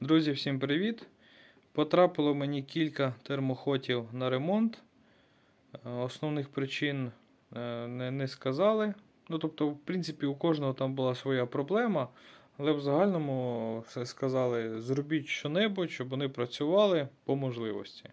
Друзі, всім привіт! Потрапило мені кілька термохотів на ремонт. Е, Основних причин е, не, сказали. Ну, тобто, в принципі, у кожного там була своя проблема, але в загальному все сказали: зробіть що-небудь, щоб вони працювали по можливості.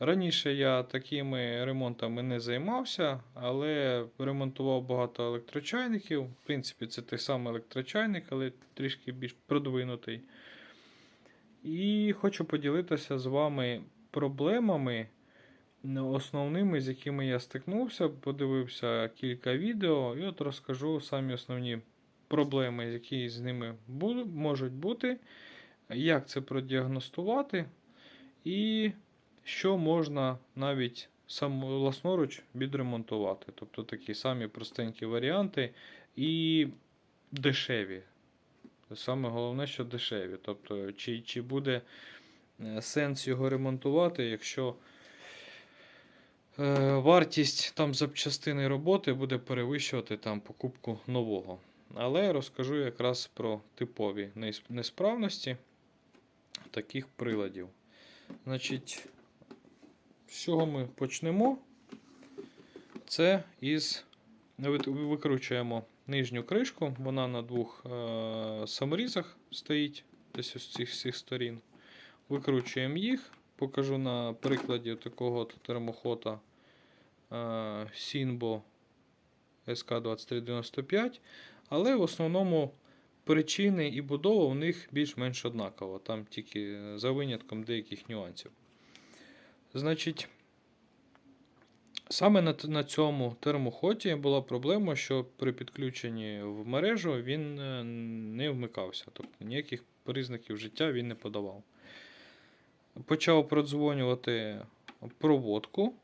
Раніше я такими ремонтами не займався, але ремонтував багато електрочайників. В принципі, це той самий електрочайник, але трішки більш продвинутий. І хочу поділитися з вами проблемами, ну, основними, з якими я стикнувся. Подивився кілька відео, і от розкажу самі основні проблеми, які з ними можуть бути, як це продіагностувати, і що можна навіть власноруч відремонтувати. Тобто такі самі простенькі варіанти і дешеві. Саме головне, що дешеві. Тобто, чи, чи буде е, сенс його ремонтувати, якщо е, вартість там запчастини роботи буде перевищувати там покупку нового. Але розкажу якраз про типові несправності таких приладів. Значить, з чого ми почнемо? Це із викручуємо нижню кришку, вона на двох е- саморізах стоїть, десь з цих всіх сторін. Викручуємо їх. Покажу на прикладі такого от термохода е- Sinbo SK2395. Але в основному причини і будова у них більш-менш однакова. Там тільки за винятком деяких нюансів. Значить, Саме на, на цьому термоході була проблема, що при підключенні в мережу він е, не вмикався, тобто ніяких признаків життя він не подавав. Почав продзвонювати проводку.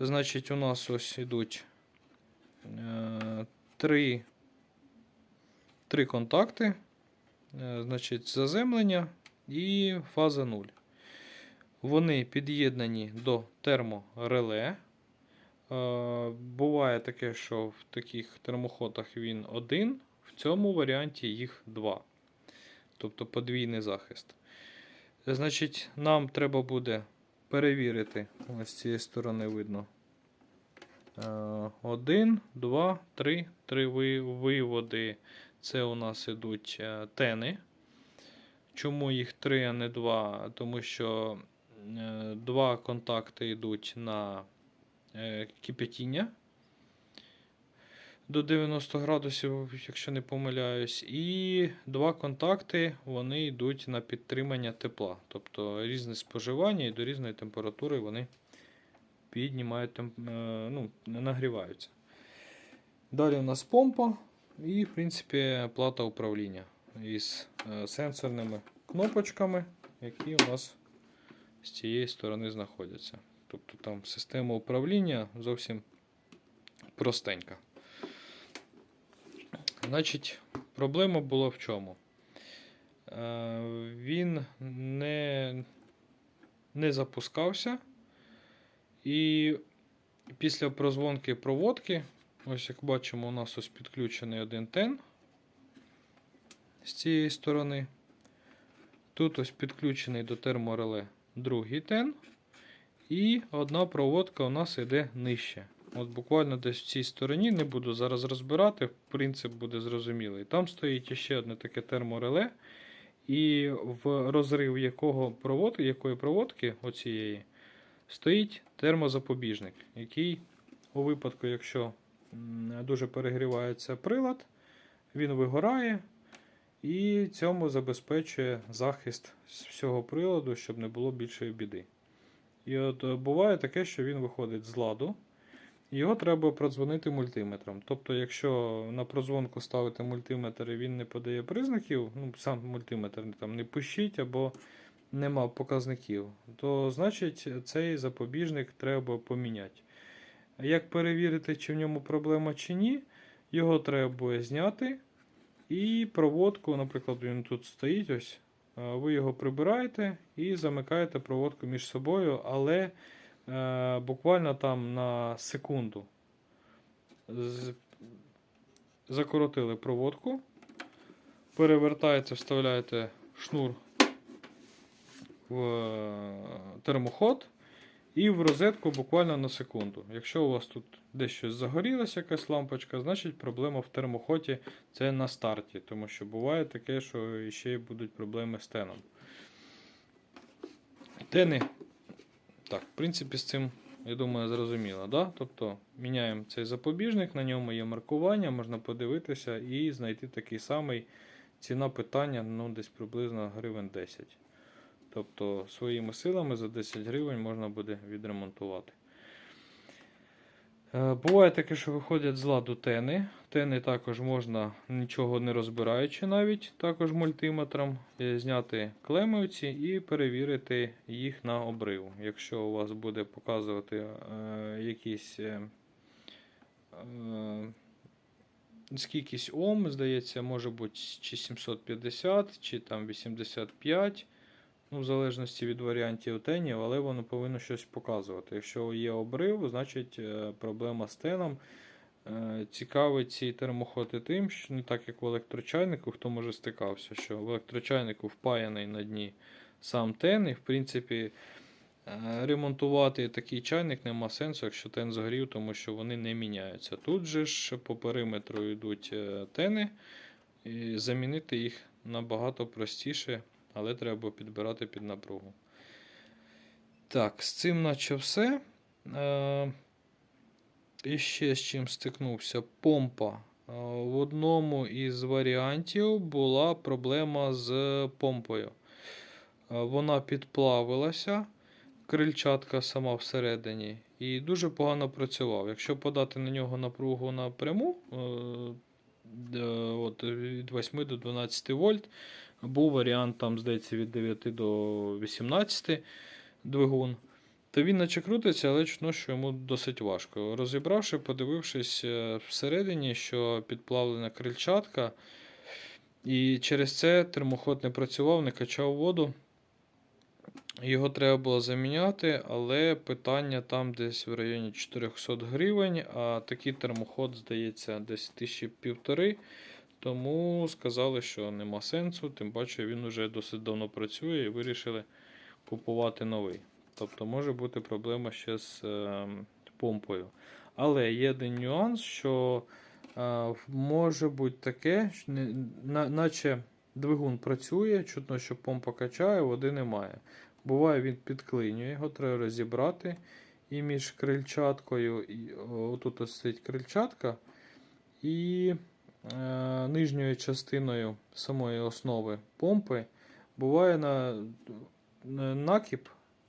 Значить, у нас ось ідуть е, три, три контакти, е, значить, заземлення і фаза 0. Вони під'єднані до термореле. Е, Буває таке, що в таких термоходах він один, в цьому варіанті їх два. Тобто подвійний захист. Значить, нам треба буде перевірити, ось з цієї сторони видно. Е, Один, два, три. Три виводи. Це у нас ідуть е, тени. Чому їх три, а не два? Тому що два контакти йдуть на кипятіння до 90 градусів, якщо не помиляюсь, і два контакти вони йдуть на підтримання тепла. Тобто різне споживання і до різної температури вони піднімають е, ну, нагріваються. Далі у нас помпа і, в принципі, плата управління із е, сенсорними кнопочками, які у нас з цієї сторони знаходяться. Тобто там система управління зовсім простенька. Значить, проблема була в чому? Е, Він не, не запускався. І після прозвонки проводки, ось як бачимо, у нас ось підключений один тен з цієї сторони. Тут ось підключений до термореле другий тен. І одна проводка у нас йде нижче. От буквально десь в цій стороні, не буду зараз розбирати, принцип буде зрозумілий. Там стоїть ще одне таке термореле, і в розрив якого провод, якої проводки оцієї, стоїть термозапобіжник, який у випадку, якщо дуже перегрівається прилад, він вигорає і цьому забезпечує захист з всього приладу, щоб не було більшої біди. І от е, буває таке, що він виходить з ладу. Його треба продзвонити мультиметром. Тобто, якщо на прозвонку ставити мультиметр і він не подає признаків, ну, сам мультиметр там не пищить або нема показників, то значить цей запобіжник треба поміняти. Як перевірити, чи в ньому проблема чи ні, його треба зняти. І проводку, наприклад, він тут стоїть, ось, ви його прибираєте і замикаєте проводку між собою, але е, буквально там на секунду з- закоротили проводку, перевертаєте, вставляєте шнур в е, термоход і в розетку буквально на секунду. Якщо у вас тут десь щось загорілося, якась лампочка, значить проблема в термоході це на старті, тому що буває таке, що ще будуть проблеми з теном. Тени, так, в принципі, з цим, я думаю, зрозуміло. Да? Тобто міняємо цей запобіжник, на ньому є маркування, можна подивитися і знайти такий самий. Ціна питання ну, десь приблизно гривень 10. Тобто своїми силами за 10 гривень можна буде відремонтувати. Е, Буває таке, що виходять з ладу тени. Тени також можна, нічого не розбираючи навіть, також мультиметром, е, зняти клемівці і перевірити їх на обрив. Якщо у вас буде показувати е, якісь е, е, скількись Ом, здається, може бути чи 750, чи там 85. Ну, в залежності від варіантів тенів, але воно повинно щось показувати. Якщо є обрив, значить е, проблема з теном. Е, Цікавить ці термоходи тим, що не так як в електрочайнику, хто може стикався, що в електрочайнику впаяний на дні сам тен, і в принципі е, ремонтувати такий чайник нема сенсу, якщо тен згорів, тому що вони не міняються. Тут же ж по периметру йдуть тени, і замінити їх набагато простіше але треба підбирати під напругу. Так, з цим наче все. Е, і ще з чим стикнувся помпа. Е, в одному із варіантів була проблема з помпою. Е, вона підплавилася, крильчатка сама всередині, і дуже погано працював. Якщо подати на нього напругу напряму, е, от від 8 до 12 вольт, був варіант, там, здається, від 9 до 18 двигун. То він наче крутиться, але чутно, що йому досить важко. Розібравши, подивившись е, всередині, що підплавлена крильчатка, і через це термоход не працював, не качав воду. Його треба було заміняти, але питання там десь в районі 400 гривень, а такий термоход, здається, десь 1500. Тому сказали, що нема сенсу, тим паче він вже досить давно працює і вирішили купувати новий. Тобто може бути проблема ще з е, помпою. Але є один нюанс, що е, може бути таке, що не, на, наче двигун працює, чутно, що помпа качає, води немає. Буває, він підклинює, його треба розібрати. І між крильчаткою, і, отут ось стоїть крильчатка, і е, нижньою частиною самої основи помпи буває на, на накіп,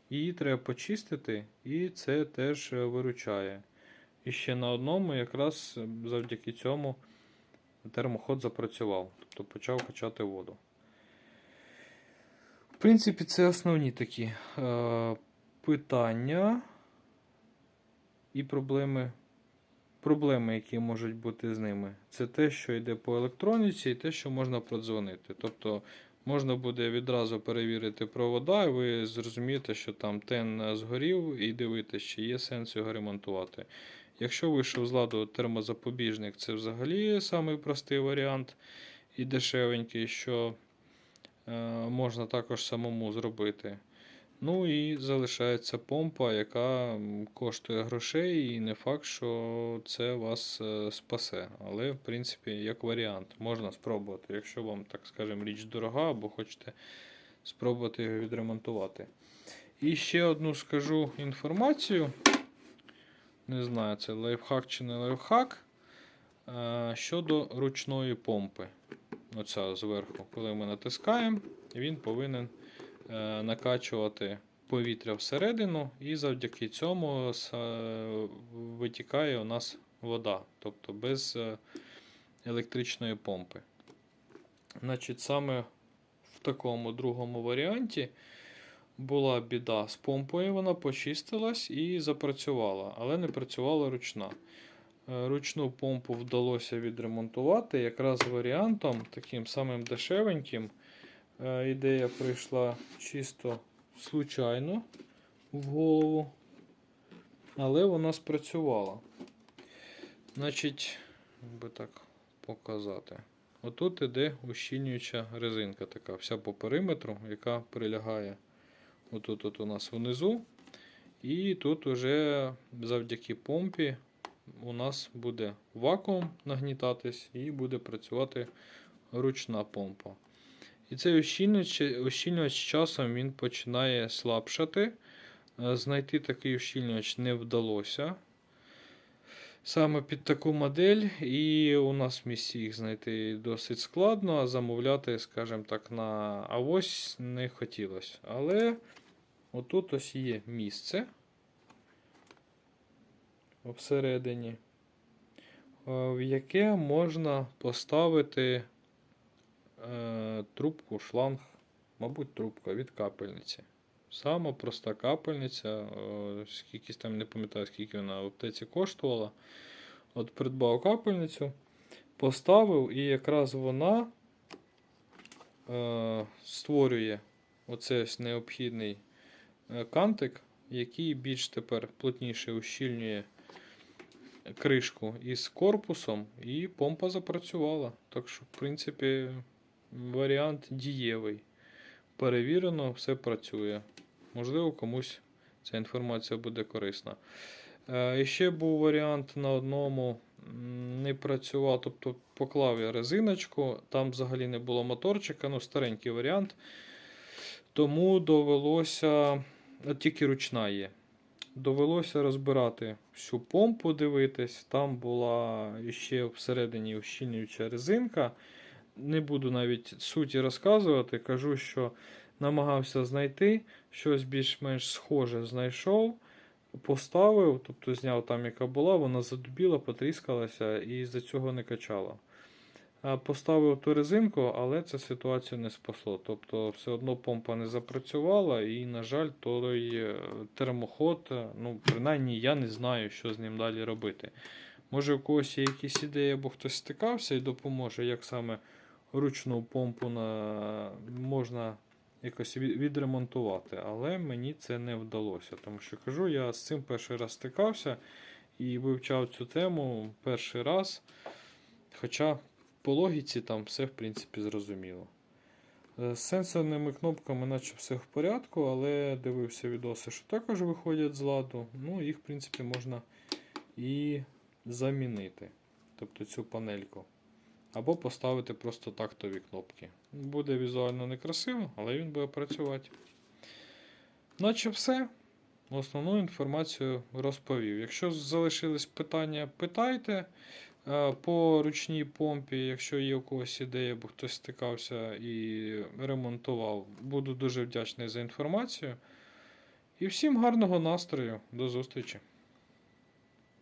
її треба почистити, і це теж виручає. І ще на одному, якраз завдяки цьому термоход запрацював, тобто почав качати воду. В принципі, це основні такі е, питання і проблеми проблеми, які можуть бути з ними, це те, що йде по електроніці, і те, що можна продзвонити. Тобто можна буде відразу перевірити провода, і ви зрозумієте, що там тен згорів, і дивитися, чи є сенс його ремонтувати. Якщо вийшов з ладу термозапобіжник, це взагалі самий простий варіант і дешевенький, що е, можна також самому зробити. Ну і залишається помпа, яка коштує грошей, і не факт, що це вас е, спасе. Але, в принципі, як варіант, можна спробувати, якщо вам, так скажемо, річ дорога, або хочете спробувати його відремонтувати. І ще одну скажу інформацію. Не знаю, це лайфхак чи не лайфхак. е, Щодо ручної помпи. Оця зверху, коли ми натискаємо, він повинен накачувати повітря всередину, і завдяки цьому е, витікає у нас вода, тобто без е, електричної помпи. Значить, саме в такому другому варіанті була біда з помпою, вона почистилась і запрацювала, але не працювала ручна. Е, Ручну помпу вдалося відремонтувати якраз варіантом, таким самим дешевеньким. Е, Ідея прийшла чисто случайно в голову, але вона спрацювала. Значить, би так показати. Отут іде ущільнююча резинка така, вся по периметру, яка прилягає Отут от у нас внизу. І тут уже завдяки помпі у нас буде вакуум нагнітатись і буде працювати ручна помпа. І цей ущільнювач з часом він починає слабшати. Е, Знайти такий ущільнювач не вдалося. Саме під таку модель, і у нас в місті їх знайти досить складно, а замовляти, скажімо так, на авось не хотілося. Але отут ось є місце всередині, е, в яке можна поставити е, трубку, шланг, мабуть, трубка від капельниці. Сама проста капельниця, е, скільки там не пам'ятаю, скільки вона в аптеці коштувала. От придбав капельницю, поставив, і якраз вона е, створює оце ось необхідний е, кантик, який більш тепер плотніше ущільнює кришку із корпусом, і помпа запрацювала. Так що, в принципі, варіант дієвий. Перевірено, все працює. Можливо, комусь ця інформація буде корисна. Е, І ще був варіант на одному не працював, тобто поклав я резиночку, там взагалі не було моторчика, ну старенький варіант. Тому довелося, тільки ручна є. Довелося розбирати всю помпу, дивитись. Там була ще всередині ущільнююча резинка. Не буду навіть суті розказувати. Кажу, що намагався знайти щось більш-менш схоже знайшов, поставив, тобто зняв там, яка була, вона задубіла, потріскалася і з-за цього не качала. Поставив ту резинку, але це ситуацію не спасло. Тобто все одно помпа не запрацювала, і, на жаль, той е, термоход, е, ну, принаймні я не знаю, що з ним далі робити. Може, у когось є якісь ідеї, або хтось стикався і допоможе, як саме ручну помпу на... можна якось відремонтувати, але мені це не вдалося. Тому що кажу, я з цим перший раз стикався і вивчав цю тему перший раз. Хоча по логіці там все в принципі зрозуміло. Е, З сенсорними кнопками, наче все в порядку, але дивився відоси, що також виходять з ладу. Ну, їх, в принципі, можна і замінити. Тобто цю панельку. Або поставити просто тактові кнопки. Буде візуально некрасиво, але він буде працювати. Наче все. Основну інформацію розповів. Якщо залишились питання, питайте. Е, По ручній помпі, якщо є у когось ідея, або хтось стикався і ремонтував, буду дуже вдячний за інформацію. І всім гарного настрою. До зустрічі!